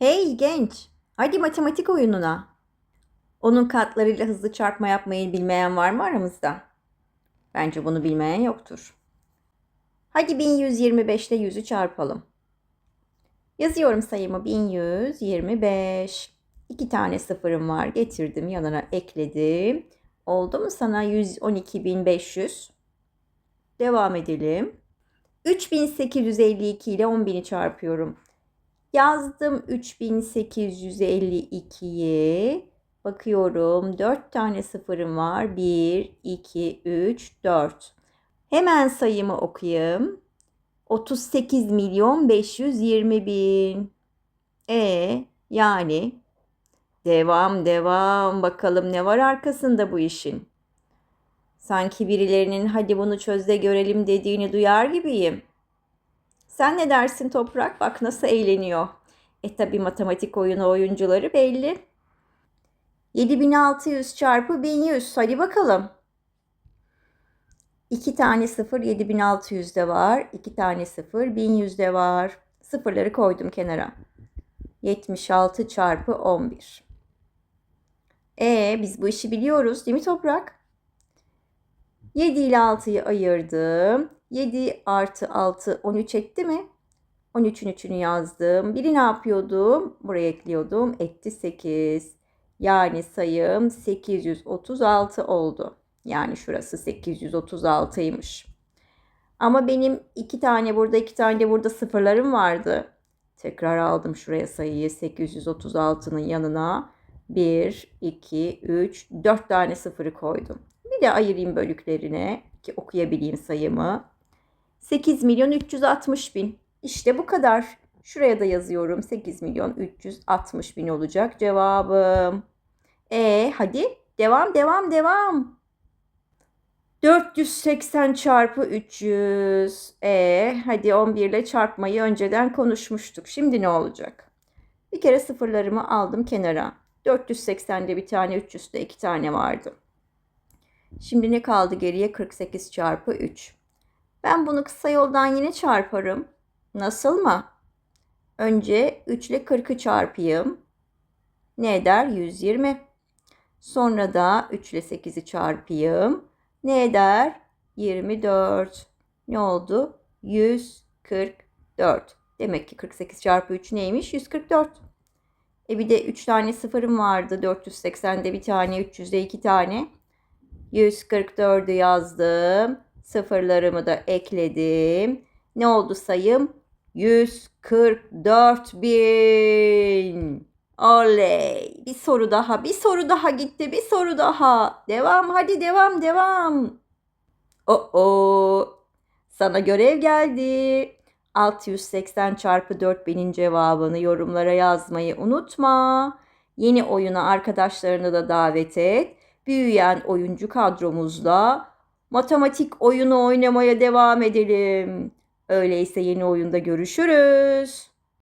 Hey genç, hadi matematik oyununa. Onun katlarıyla hızlı çarpma yapmayı bilmeyen var mı aramızda? Bence bunu bilmeyen yoktur. Hadi 1125 ile 100'ü çarpalım. Yazıyorum sayımı 1125. İki tane sıfırım var. Getirdim yanına ekledim. Oldu mu sana 112.500? Devam edelim. 3852 ile 10.000'i çarpıyorum. Yazdım 3852'yi. Bakıyorum 4 tane sıfırım var. 1, 2, 3, 4. Hemen sayımı okuyayım. 38 milyon 520 bin. E yani devam devam bakalım ne var arkasında bu işin. Sanki birilerinin hadi bunu çöz de görelim dediğini duyar gibiyim. Sen ne dersin Toprak? Bak nasıl eğleniyor. E tabi matematik oyunu oyuncuları belli. 7600 çarpı 1100. Hadi bakalım. 2 tane 0 7600'de var. 2 tane 0 1100'de var. Sıfırları koydum kenara. 76 çarpı 11. E biz bu işi biliyoruz değil mi Toprak? 7 ile 6'yı ayırdım. 7 artı 6 13 etti mi? 13'ün 3'ünü yazdım. Biri ne yapıyordum? Buraya ekliyordum. Etti 8. Yani sayım 836 oldu. Yani şurası 836'ymış. Ama benim iki tane burada iki tane de burada sıfırlarım vardı. Tekrar aldım şuraya sayıyı 836'nın yanına. 1, 2, 3, 4 tane sıfırı koydum. Bir de ayırayım bölüklerine ki okuyabileyim sayımı. 8 milyon 360 bin. İşte bu kadar. Şuraya da yazıyorum. 8 milyon 360 bin olacak cevabım. E hadi devam devam devam. 480 çarpı 300. E hadi 11 ile çarpmayı önceden konuşmuştuk. Şimdi ne olacak? Bir kere sıfırlarımı aldım kenara. 480'de bir tane 300'de iki tane vardı. Şimdi ne kaldı geriye? 48 çarpı 3. Ben bunu kısa yoldan yine çarparım. Nasıl mı? Önce 3 ile 40'ı çarpayım. Ne eder? 120. Sonra da 3 ile 8'i çarpayım. Ne eder? 24. Ne oldu? 144. Demek ki 48 çarpı 3 neymiş? 144. E bir de 3 tane sıfırım vardı. 480'de bir tane, 300'de 2 tane. 144'ü yazdım. Sıfırlarımı da ekledim. Ne oldu sayım? 144 bin. Oley. Bir soru daha, bir soru daha gitti, bir soru daha. Devam, hadi devam, devam. Oo, sana görev geldi. 680 çarpı 4000'in cevabını yorumlara yazmayı unutma. Yeni oyuna arkadaşlarını da davet et. Büyüyen oyuncu kadromuzla matematik oyunu oynamaya devam edelim. Öyleyse yeni oyunda görüşürüz.